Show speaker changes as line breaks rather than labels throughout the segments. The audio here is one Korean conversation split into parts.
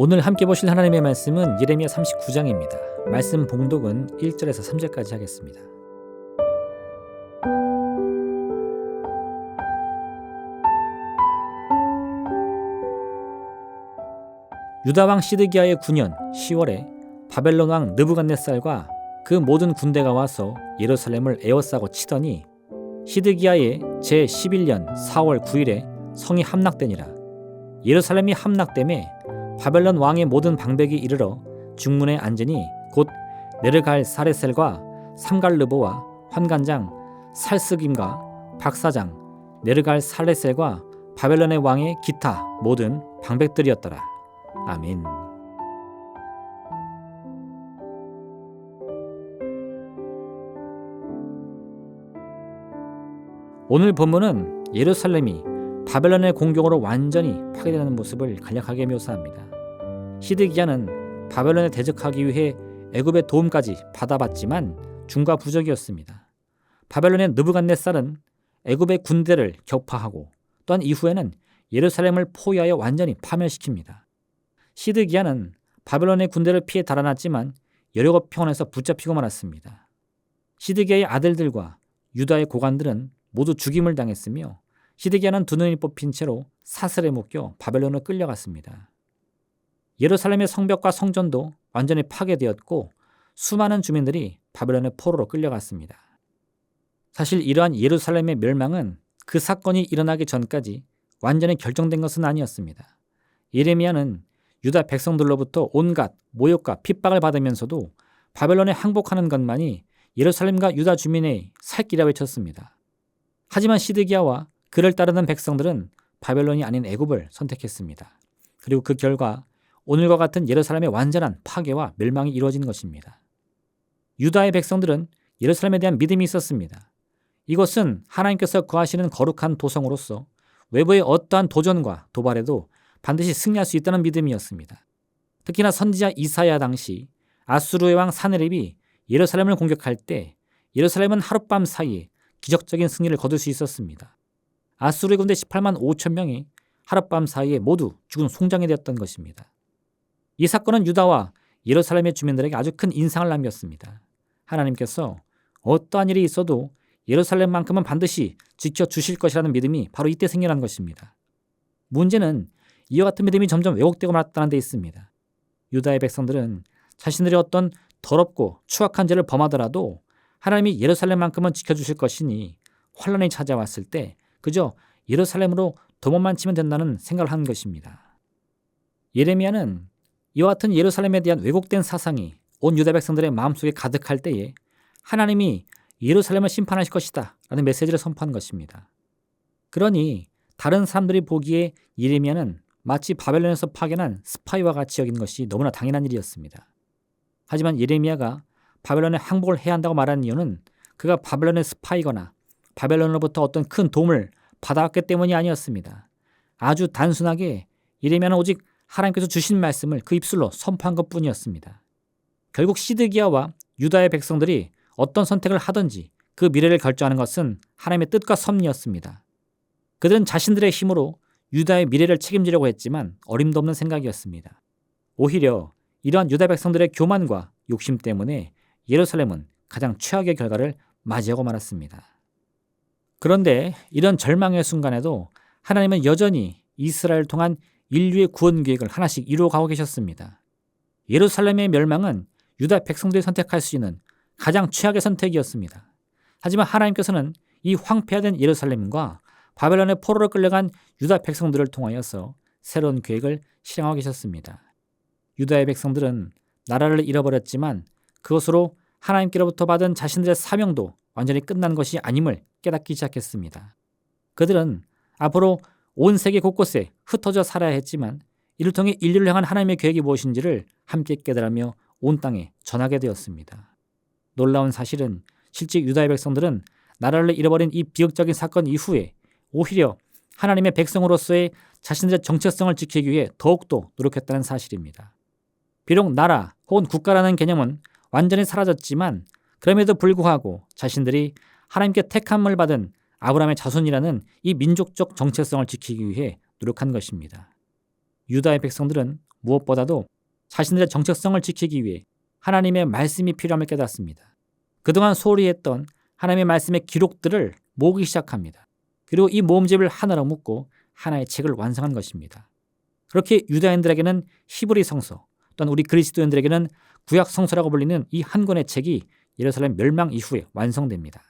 오늘 함께 보실 하나님의 말씀은 예레미야 39장입니다. 말씀 봉독은 1절에서 3절까지 하겠습니다. 유다 왕 시드기야의 9년 10월에 바벨론 왕 느부갓네살과 그 모든 군대가 와서 예루살렘을 에워싸고 치더니 시드기야의 제 11년 4월 9일에 성이 함락되니라 예루살렘이 함락됨에 바벨론 왕의 모든 방백이 이르러 중문에 앉으니 곧 네르갈 사레셀과 삼갈르보와 환관장 살스김과 박사장 네르갈 살레셀과 바벨론의 왕의 기타 모든 방백들이었더라. 아멘. 오늘 본문은 예루살렘이 바벨론의 공격으로 완전히 파괴되는 모습을 간략하게 묘사합니다. 시드기야는 바벨론에 대적하기 위해 애굽의 도움까지 받아봤지만 중과 부적이었습니다. 바벨론의 느부갓네살은 애굽의 군대를 격파하고 또한 이후에는 예루살렘을 포위하여 완전히 파멸시킵니다. 시드기야는 바벨론의 군대를 피해 달아났지만 곳 평원에서 붙잡히고 말았습니다. 시드기야의 아들들과 유다의 고관들은 모두 죽임을 당했으며 시드기야는 두 눈이 뽑힌 채로 사슬에 묶여 바벨론으로 끌려갔습니다. 예루살렘의 성벽과 성전도 완전히 파괴되었고 수많은 주민들이 바벨론의 포로로 끌려갔습니다. 사실 이러한 예루살렘의 멸망은 그 사건이 일어나기 전까지 완전히 결정된 것은 아니었습니다. 예레미야는 유다 백성들로부터 온갖 모욕과 핍박을 받으면서도 바벨론에 항복하는 것만이 예루살렘과 유다 주민의 살 길이라 외쳤습니다. 하지만 시드기야와 그를 따르는 백성들은 바벨론이 아닌 애굽을 선택했습니다. 그리고 그 결과 오늘과 같은 예루살렘의 완전한 파괴와 멸망이 이루어진 것입니다. 유다의 백성들은 예루살렘에 대한 믿음이 있었습니다. 이것은 하나님께서 거하시는 거룩한 도성으로서 외부의 어떠한 도전과 도발에도 반드시 승리할 수 있다는 믿음이었습니다. 특히나 선지자 이사야 당시 아수르의 왕 사네립이 예루살렘을 공격할 때 예루살렘은 하룻밤 사이에 기적적인 승리를 거둘 수 있었습니다. 아수르의 군대 18만 5천 명이 하룻밤 사이에 모두 죽은 송장이 되었던 것입니다. 이 사건은 유다와 예루살렘의 주민들에게 아주 큰 인상을 남겼습니다. 하나님께서 어떠한 일이 있어도 예루살렘만큼은 반드시 지켜주실 것이라는 믿음이 바로 이때 생겨난 것입니다. 문제는 이와 같은 믿음이 점점 왜곡되고 말았다는 데 있습니다. 유다의 백성들은 자신들이 어떤 더럽고 추악한 죄를 범하더라도 하나님이 예루살렘만큼은 지켜주실 것이니 환란이 찾아왔을 때 그저 예루살렘으로 도망만 치면 된다는 생각을 한 것입니다. 예레미야는 이와 같은 예루살렘에 대한 왜곡된 사상이 온 유다 백성들의 마음속에 가득할 때에 하나님이 예루살렘을 심판하실 것이다 라는 메시지를 선포한 것입니다. 그러니 다른 사람들이 보기에 예레미야는 마치 바벨론에서 파견한 스파이와 같이 여긴 것이 너무나 당연한 일이었습니다. 하지만 예레미야가 바벨론에 항복을 해야 한다고 말하는 이유는 그가 바벨론의 스파이거나 바벨론으로부터 어떤 큰 도움을 받아왔기 때문이 아니었습니다. 아주 단순하게 예레미야는 오직 하나님께서 주신 말씀을 그 입술로 선포한 것 뿐이었습니다. 결국 시드기야와 유다의 백성들이 어떤 선택을 하든지 그 미래를 결정하는 것은 하나님의 뜻과 섭리였습니다. 그들은 자신들의 힘으로 유다의 미래를 책임지려고 했지만 어림도 없는 생각이었습니다. 오히려 이러한 유다 백성들의 교만과 욕심 때문에 예루살렘은 가장 최악의 결과를 맞이하고 말았습니다. 그런데 이런 절망의 순간에도 하나님은 여전히 이스라엘을 통한 인류의 구원 계획을 하나씩 이루어가고 계셨습니다. 예루살렘의 멸망은 유다 백성들이 선택할 수 있는 가장 최악의 선택이었습니다. 하지만 하나님께서는 이 황폐화된 예루살렘과 바벨론의 포로로 끌려간 유다 백성들을 통하여서 새로운 계획을 실행하고 계셨습니다. 유다의 백성들은 나라를 잃어버렸지만 그것으로 하나님께로부터 받은 자신들의 사명도 완전히 끝난 것이 아님을 깨닫기 시작했습니다. 그들은 앞으로 온 세계 곳곳에 흩어져 살아야 했지만 이를 통해 인류를 향한 하나님의 계획이 무엇인지를 함께 깨달으며 온 땅에 전하게 되었습니다. 놀라운 사실은 실제 유다의 백성들은 나라를 잃어버린 이 비극적인 사건 이후에 오히려 하나님의 백성으로서의 자신들의 정체성을 지키기 위해 더욱더 노력했다는 사실입니다. 비록 나라 혹은 국가라는 개념은 완전히 사라졌지만 그럼에도 불구하고 자신들이 하나님께 택함을 받은 아브라함의 자손이라는 이 민족적 정체성을 지키기 위해 노력한 것입니다. 유다의 백성들은 무엇보다도 자신들의 정체성을 지키기 위해 하나님의 말씀이 필요함을 깨닫습니다. 그동안 소홀히 했던 하나님의 말씀의 기록들을 모으기 시작합니다. 그리고 이 모음집을 하나로 묶고 하나의 책을 완성한 것입니다. 그렇게 유다인들에게는 히브리 성서, 또는 우리 그리스도인들에게는 구약 성서라고 불리는 이 한 권의 책이 예루살렘 멸망 이후에 완성됩니다.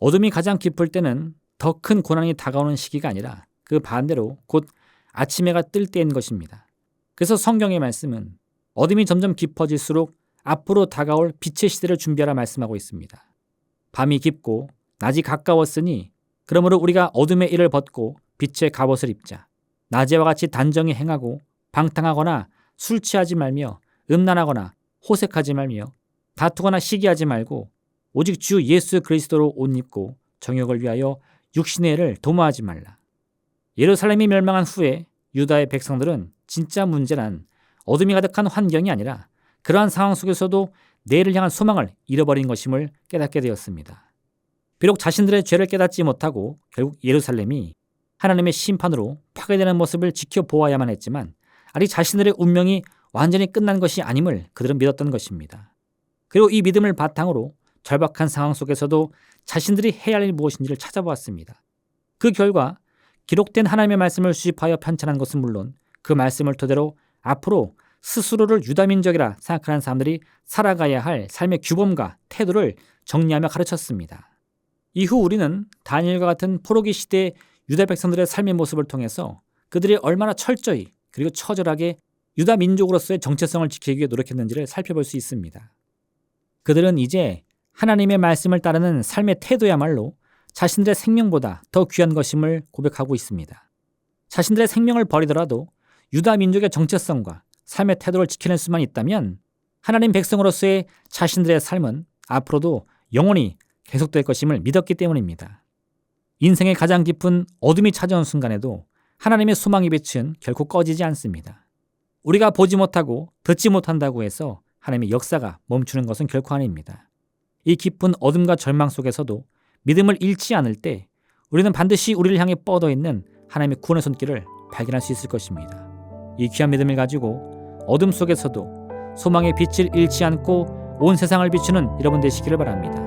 어둠이 가장 깊을 때는 더 큰 고난이 다가오는 시기가 아니라 그 반대로 곧 아침 해가 뜰 때인 것입니다. 그래서 성경의 말씀은 어둠이 점점 깊어질수록 앞으로 다가올 빛의 시대를 준비하라 말씀하고 있습니다. 밤이 깊고 낮이 가까웠으니 그러므로 우리가 어둠의 일을 벗고 빛의 갑옷을 입자. 낮에와 같이 단정히 행하고 방탕하거나 술 취하지 말며 음란하거나 호색하지 말며 다투거나 시기하지 말고 오직 주 예수 그리스도로 옷 입고 정욕을 위하여 육신의 애를 도모하지 말라. 예루살렘이 멸망한 후에 유다의 백성들은 진짜 문제란 어둠이 가득한 환경이 아니라 그러한 상황 속에서도 내일을 향한 소망을 잃어버린 것임을 깨닫게 되었습니다. 비록 자신들의 죄를 깨닫지 못하고 결국 예루살렘이 하나님의 심판으로 파괴되는 모습을 지켜보아야만 했지만 아직 자신들의 운명이 완전히 끝난 것이 아님을 그들은 믿었던 것입니다. 그리고 이 믿음을 바탕으로 절박한 상황 속에서도 자신들이 해야 할 일이 무엇인지를 찾아보았습니다. 그 결과 기록된 하나님의 말씀을 수집하여 편찬한 것은 물론 그 말씀을 토대로 앞으로 스스로를 유다민족이라 생각하는 사람들이 살아가야 할 삶의 규범과 태도를 정리하며 가르쳤습니다. 이후 우리는 다니엘과 같은 포로기 시대의 유다 백성들의 삶의 모습을 통해서 그들이 얼마나 철저히 그리고 처절하게 유다 민족으로서의 정체성을 지키기 위해 노력했는지를 살펴볼 수 있습니다. 그들은 이제 하나님의 말씀을 따르는 삶의 태도야말로 자신들의 생명보다 더 귀한 것임을 고백하고 있습니다. 자신들의 생명을 버리더라도 유다 민족의 정체성과 삶의 태도를 지켜낼 수만 있다면 하나님 백성으로서의 자신들의 삶은 앞으로도 영원히 계속될 것임을 믿었기 때문입니다. 인생의 가장 깊은 어둠이 찾아온 순간에도 하나님의 소망의 빛은 결코 꺼지지 않습니다. 우리가 보지 못하고 듣지 못한다고 해서 하나님의 역사가 멈추는 것은 결코 아닙니다. 이 깊은 어둠과 절망 속에서도 믿음을 잃지 않을 때 우리는 반드시 우리를 향해 뻗어 있는 하나님의 구원의 손길을 발견할 수 있을 것입니다. 이 귀한 믿음을 가지고 어둠 속에서도 소망의 빛을 잃지 않고 온 세상을 비추는 여러분 되시기를 바랍니다.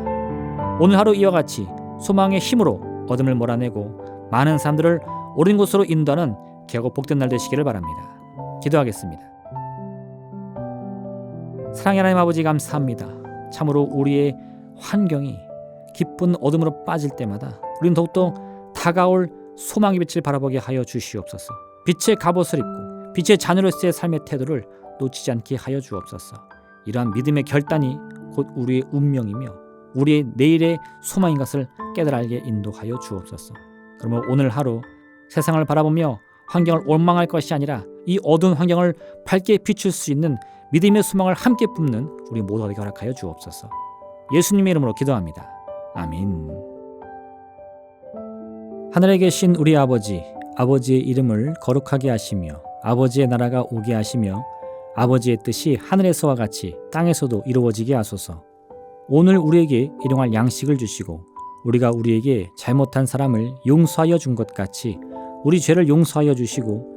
오늘 하루 이와 같이 소망의 힘으로 어둠을 몰아내고 많은 사람들을 옳은 곳으로 인도하는 귀하고 복된 날 되시기를 바랍니다. 기도하겠습니다. 사랑의 하나님 아버지 감사합니다. 참으로 우리의 환경이 기쁜 어둠으로 빠질 때마다 우리는 더욱더 다가올 소망의 빛을 바라보게 하여 주시옵소서. 빛의 갑옷을 입고 빛의 자녀로서의 삶의 태도를 놓치지 않게 하여 주옵소서. 이러한 믿음의 결단이 곧 우리의 운명이며 우리의 내일의 소망인 것을 깨달아 알게 인도하여 주옵소서. 그러면 오늘 하루 세상을 바라보며 환경을 원망할 것이 아니라 이 어두운 환경을 밝게 비출 수 있는 믿음의 소망을 함께 뿜는 우리 모두가 되게 허락하여 주옵소서. 예수님의 이름으로 기도합니다. 아멘. 하늘에 계신 우리 아버지, 아버지의 이름을 거룩하게 하시며 아버지의 나라가 오게 하시며 아버지의 뜻이 하늘에서와 같이 땅에서도 이루어지게 하소서. 오늘 우리에게 일용할 양식을 주시고 우리가 우리에게 잘못한 사람을 용서하여 준 것 같이 우리 죄를 용서하여 주시고